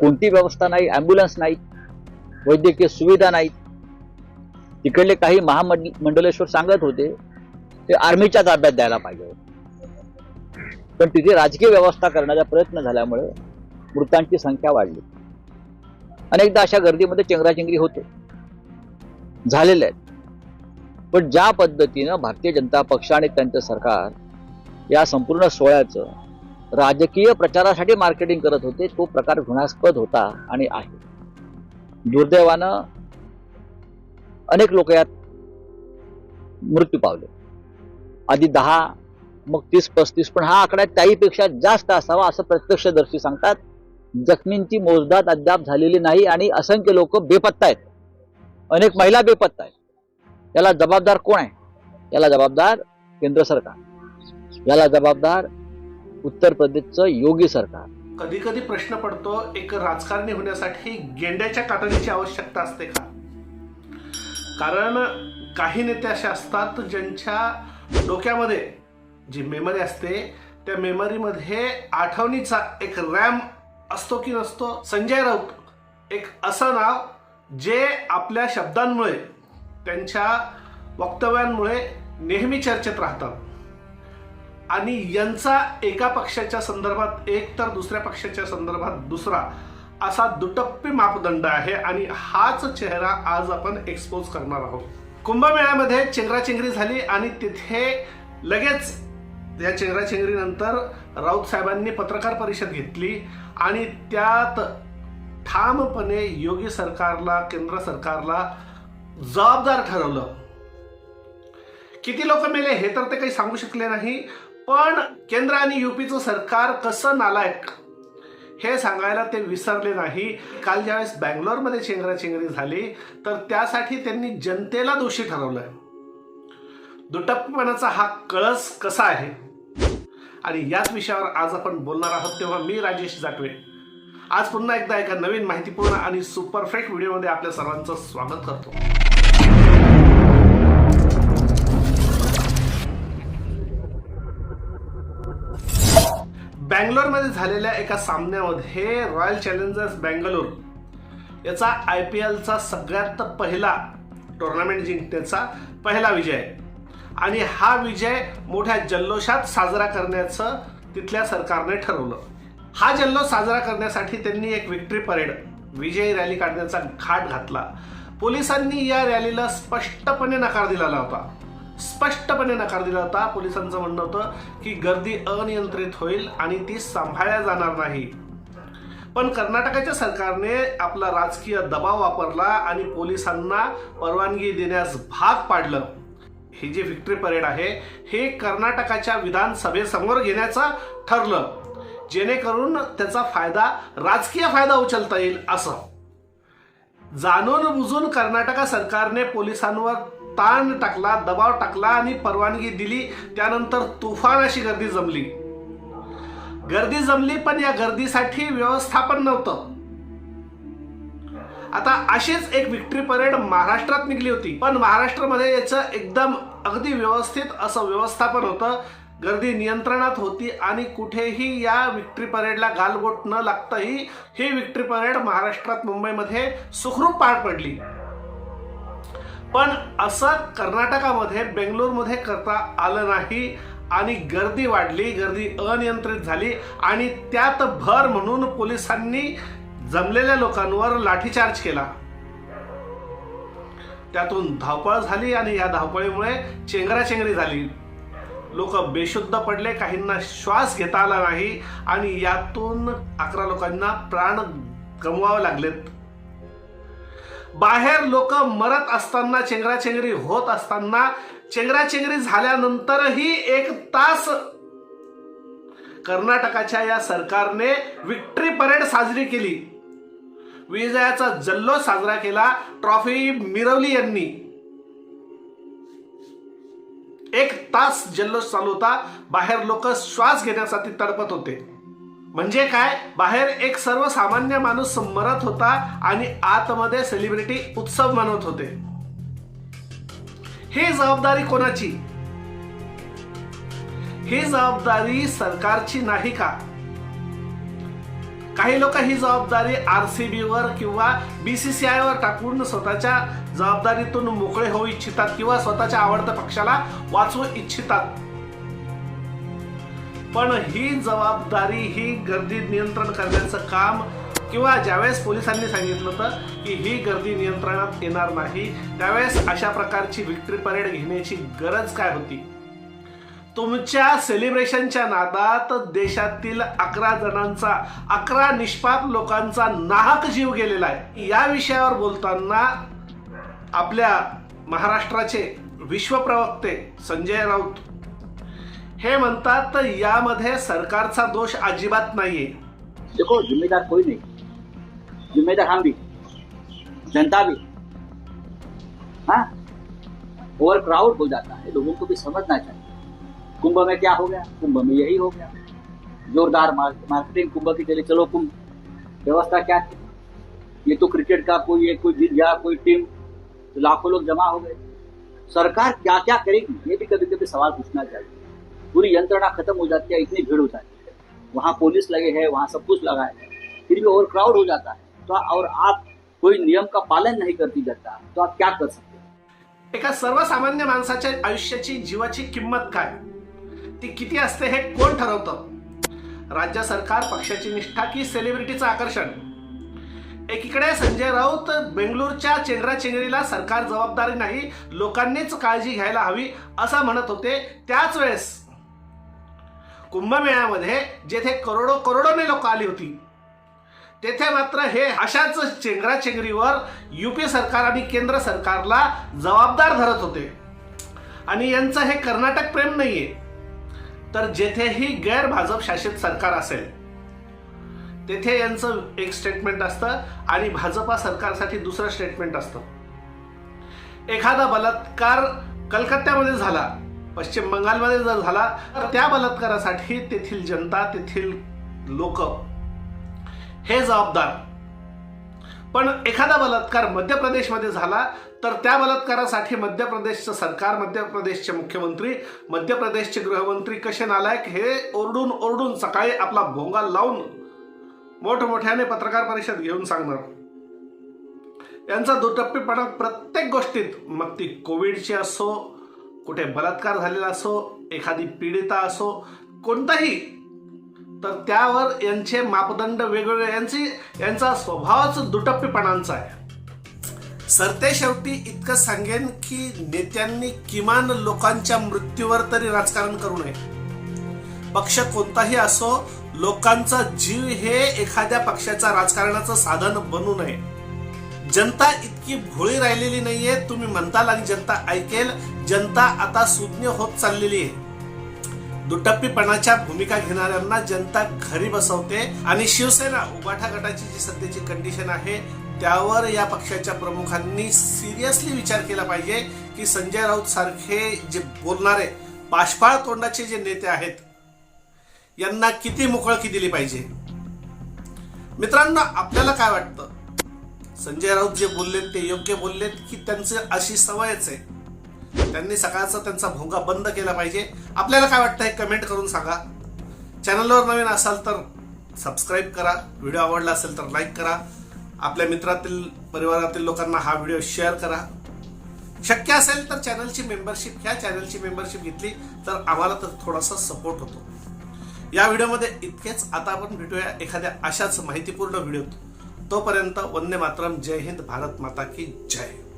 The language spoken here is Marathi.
कोणती व्यवस्था नाही ॲम्ब्युलन्स नाहीत वैद्यकीय सुविधा नाहीत तिकडले काही महामंड मंडलेश्वर सांगत होते ते आर्मीच्या ताब्यात द्यायला पाहिजे होते. पण तिथे राजकीय व्यवस्था करण्याचा प्रयत्न झाल्यामुळे मृतांची संख्या वाढली. अनेकदा अशा गर्दीमध्ये चेंगराचेंगरी होते. झालेले आहेत. पण ज्या पद्धतीनं भारतीय जनता पक्ष आणि त्यांचं सरकार या संपूर्ण सोहळ्याचं राजकीय प्रचारासाठी मार्केटिंग करत होते तो प्रकार घृणास्पद होता आणि आहे. दुर्दैवानं अनेक लोक यात मृत्यू पावले. आधी दहा मग तीस पस्तीस पण हा आकडा त्याहीपेक्षा जास्त असावा असं प्रत्यक्षदर्शी सांगतात. जखमींची मोजदाद अद्याप झालेली नाही आणि असंख्य लोक बेपत्ता आहेत. अनेक महिला बेपत्ता आहेत. याला जबाबदार कोण आहे? याला जबाबदार केंद्र सरकार. याला जबाबदार उत्तर प्रदेशचं योगी सरकार. कधी कधी प्रश्न पडतो एक राजकारणी होण्यासाठी गेंड्याच्या कातडीची आवश्यकता असते का? कारण काही नेते असे असतात ज्यांच्या डोक्यामध्ये जी मेमरी असते त्या मेमरीमध्ये आठवणीचा एक रॅम असतो की नसतो? संजय राऊत एक असं नाव जे आपल्या शब्दांमुळे त्यांच्या वक्तव्यांमुळे नेहमी चर्चेत राहतात. आणि यांचा एका पक्षाच्या संदर्भात एक तर दुसऱ्या पक्षाच्या संदर्भात दुसरा असा दुटप्पी मापदंड आहे आणि हाच चेहरा आज आपण एक्सपोज करणार आहोत. कुंभमेळ्यामध्ये चेंगराचेंगरी झाली आणि तिथे लगेच या चेंगराचेंगरीनंतर राऊत साहेबांनी पत्रकार परिषद घेतली आणि त्यात ठामपणे योगी सरकारला केंद्र सरकारला जबाबदार ठरवलं. किती लोक मेले हे तर ते काही सांगू शकले नाही पण केंद्र आणि युपीचं सरकार कसं नालायक हे सांगायला ते विसरले नाही. काल ज्यावेळेस बँगलोरमध्ये चेंगराचेंगरी झाली तर त्यासाठी त्यांनी जनतेला दोषी ठरवलंय. दुटप्पीपणाचा हा कळस कसा आहे? आणि याच विषयावर आज आपण बोलणार आहोत तेव्हा मी राजेश जाटवे. आज पुन्हा एकदा एका नवीन माहितीपूर्ण आणि सुपरफेक्ट व्हिडिओमध्ये आपल्या सर्वांचं स्वागत करतो. बँगलोरमध्ये झालेल्या एका सामन्यामध्ये रॉयल चॅलेंजर्स बँगलोर याचा आय पी एलचा सगळ्यात पहिला टुर्नामेंट जिंकण्याचा पहिला विजय. आहे. आणि हा विजय मोठ्या जल्लोषात साजरा करण्याचं तिथल्या सरकारने ठरवलं. हा जल्लोष साजरा करण्यासाठी त्यांनी एक विक्ट्री परेड विजयी रॅली काढण्याचा घाट घातला. पोलिसांनी या रॅलीला स्पष्टपणे नकार दिलेला होता. स्पष्टपणे नकार दिला होता. पोलिसांचं म्हणणं होतं की गर्दी अनियंत्रित होईल आणि ती सांभाळल्या जाणार नाही. पण कर्नाटकाच्या सरकारने आपला राजकीय दबाव वापरला आणि पोलिसांना परवानगी देण्यास भाग पाडलं. ही जी व्हिक्टरी परेड आहे हे कर्नाटकाच्या विधानसभेसमोर घेण्याचं ठरलं. जेणेकरून त्याचा फायदा राजकीय फायदा उचलता येईल असं. जाणून बुजून कर्नाटका सरकारने पोलिसांवर ताण टाकला दबाव टाकला आणि परवानगी दिली. त्यानंतर तुफान अशी गर्दी जमली. गर्दी जमली पण या गर्दीसाठी व्यवस्थापन नव्हतं. आता अशीच एक विक्ट्री परेड महाराष्ट्रात निघली होती. पण महाराष्ट्रामध्ये याचं एकदम अगदी व्यवस्थित असं व्यवस्थापन होतं. गर्दी नियंत्रणात होती आणि कुठेही या विक्ट्री परेडला गालबोट न लागताही ही विक्ट्री परेड महाराष्ट्रात मुंबईमध्ये सुखरूप पार पडली. पण असं कर्नाटकामध्ये बेंगलोरमध्ये करता आलं नाही आणि गर्दी वाढली गर्दी अनियंत्रित झाली आणि त्यात भर म्हणून पोलिसांनी जमलेल्या लोकांवर लाठीचार्ज केला. त्यातून धावपळ झाली आणि या धावपळीमुळे चेंगराचेंगरी झाली. लोक बेशुद्ध पडले काहींना श्वास घेता आला नाही आणि यातून अकरा लोकांना प्राण गमवावे लागलेत. बाहेर लोक मरत असताना चेंगराचेंगरी होत असताना चेंगराचेंगरी झाल्यानंतरही एक तास कर्नाटकाच्या या सरकारने विक्ट्री परेड साजरी केली. विजयाचा जल्लोष साजरा केला. ट्रॉफी मिरवली यांनी. एक तास जल्लोष चालू होता. बाहेर लोक श्वास घेण्यासाठी तडपत होते. म्हणजे काय? बाहेर एक सर्वसामान्य माणूस मरत होता आणि आतमध्ये सेलिब्रिटी उत्सव मनवत होते. ही जबाबदारी कोणाची? ही जबाबदारी सरकारची नाही का? काही लोक ही जबाबदारी आर सी बीवर किंवा बी सी सी आयवर टाकून स्वतःच्या जबाबदारीतून मोकळे होऊ इच्छितात किंवा स्वतःच्या आवडत्या पक्षाला वाचवू इच्छितात. पण ही जबाबदारी ही गर्दी नियंत्रण करण्याचं काम किंवा ज्यावेळेस पोलिसांनी सांगितलं होतं की ही गर्दी नियंत्रणात येणार नाही त्यावेळेस अशा प्रकारची विक्ट्री परेड घेण्याची गरज काय होती? तुमच्या सेलिब्रेशनच्या नादात देशातील अकरा जणांचा अकरा निष्पाप लोकांचा नाहक जीव गेलेला आहे. या विषयावर बोलताना आपल्या महाराष्ट्राचे विश्वप्रवक्ते संजय राऊत हे म्हणतात, तर यामध्ये सरकारचा दोष अजिबात नाहीये. देखो, जिम्मेदार कोई नहीं। जिम्मेदार हम भी। जनता भी। हाँ? ओवर क्राउड हो जाता है। लोगों को भी समझना चाहिए। कुंभ में क्या हो गया? कुंभ में यही हो गया। जोरदार मार्केटिंग कुंभ की चले चलो कुंभ। व्यवस्था क्या थी? ये तो क्रिकेट का कोई एक कोई जीत गया कोई टीम तो लाखों लोग जमा हो गए। सरकार क्या क्या करेगी? ये भी कभी कभी सवाल पूछना चाहिए। पूरी यंत्रणा खत्म हो जाती है इतनी भीड़ हो जाती है। वहाँ पुलिस लगे है वहाँ सब कुछ लगा है। फिर भी ओवर क्राउड हो जाता है। तो और आप कोई नियम का पालन नहीं करती जनता तो आप क्या कर सकते एका सर्वसामान्य माणसाच्या आयुष्याची जीवाची किंमत काय? ती किती असते हे कोण ठरवतं? राज्य सरकार पक्षाची निष्ठा की सेलिब्रिटीचं आकर्षण? एकीकडे संजय राऊत बेंगलोरच्या चेंगराचेंगरीला सरकार जबाबदारी नाही लोकांनीच काळजी घ्यायला हवी असं म्हणत होते त्याच वेळेस कुंभमेळ्यामध्ये जेथे करोडो करोडोने लोक आली होती तेथे मात्र हे अशाच चेंगराचेंगरीवर युपी सरकार आणि केंद्र सरकारला जबाबदार धरत होते. आणि यांचं हे कर्नाटक प्रेम नाहीये. तर जेथेही गैर भाजप शासित सरकार असेल तेथे यांचं एक स्टेटमेंट असतं आणि भाजपा सरकारसाठी दुसरं स्टेटमेंट असतं. एखादा बलात्कार कलकत्त्यामध्ये झाला पश्चिम बंगालमध्ये जर झाला तर त्या बलात्कारासाठी तेथील जनता तेथील लोक हे जबाबदार. पण एखादा बलात्कार मध्य प्रदेशमध्ये झाला तर त्या बलात्कारासाठी मध्य प्रदेशचं सरकार मध्य प्रदेशचे मुख्यमंत्री मध्य प्रदेशचे गृहमंत्री कसे नालायक हे ओरडून ओरडून सकाळी आपला भोंगा लावून मोठमोठ्याने पत्रकार परिषद घेऊन सांगणार. यांचा दुटप्पीपणा प्रत्येक गोष्टीत मग ती कोविडची असो कुठे बलात्कार झालेला असो एखादी पीडिता असो कोणताही तर त्यावर यांचे मापदंड वेगवेगळे यांची यांचा स्वभावच दुटप्पीपणांचा आहे. सरते शेवटी इतकं सांगेन की नेत्यांनी किमान लोकांच्या मृत्यूवर तरी राजकारण करू नये. पक्ष कोणताही असो लोकांचा जीव हे एखाद्या पक्षाच्या राजकारणाचं साधन बनू नये. जनता इतकी भोळी राहिलेली नाहीये तुम्ही म्हणताल आणि जनता ऐकेल जनता आता सुज्ञ होत चाललेली आहे. दुटप्पीपणाच्या भूमिका घेणाऱ्यांना जनता घरी बसवते आणि शिवसेना उबाठा गटाची जी सध्याची कंडिशन आहे त्यावर या पक्षाच्या प्रमुखांनी सिरियसली विचार केला पाहिजे की संजय राऊत सारखे जे बोलणारे पाशपाळ तोंडाचे जे नेते आहेत यांना किती मोकळकी दिली पाहिजे? मित्रांनो आपल्याला काय वाटतं? संजय राऊत जे बोललेत ते योग्य बोललेत की त्यांची अशी सवयच आहे. त्यांनी सकाळचा त्यांचा भोंगा बंद केला पाहिजे. आपल्याला काय वाटतं हे कमेंट करून सांगा. चॅनलवर नवीन असाल तर सबस्क्राईब करा. व्हिडिओ आवडला असेल तर लाईक करा. आपल्या मित्रातील परिवारातील लोकांना हा व्हिडिओ शेअर करा. शक्य असेल तर चॅनलची मेंबरशिप ह्या चॅनलची मेंबरशिप घेतली तर आम्हाला तर थोडासा सपोर्ट होतो. या व्हिडिओमध्ये इतकेच. आता आपण भेटूया एखाद्या अशाच माहितीपूर्ण व्हिडिओत तोपर्यंत वंदे मातरम जय हिंद भारत माता की जय.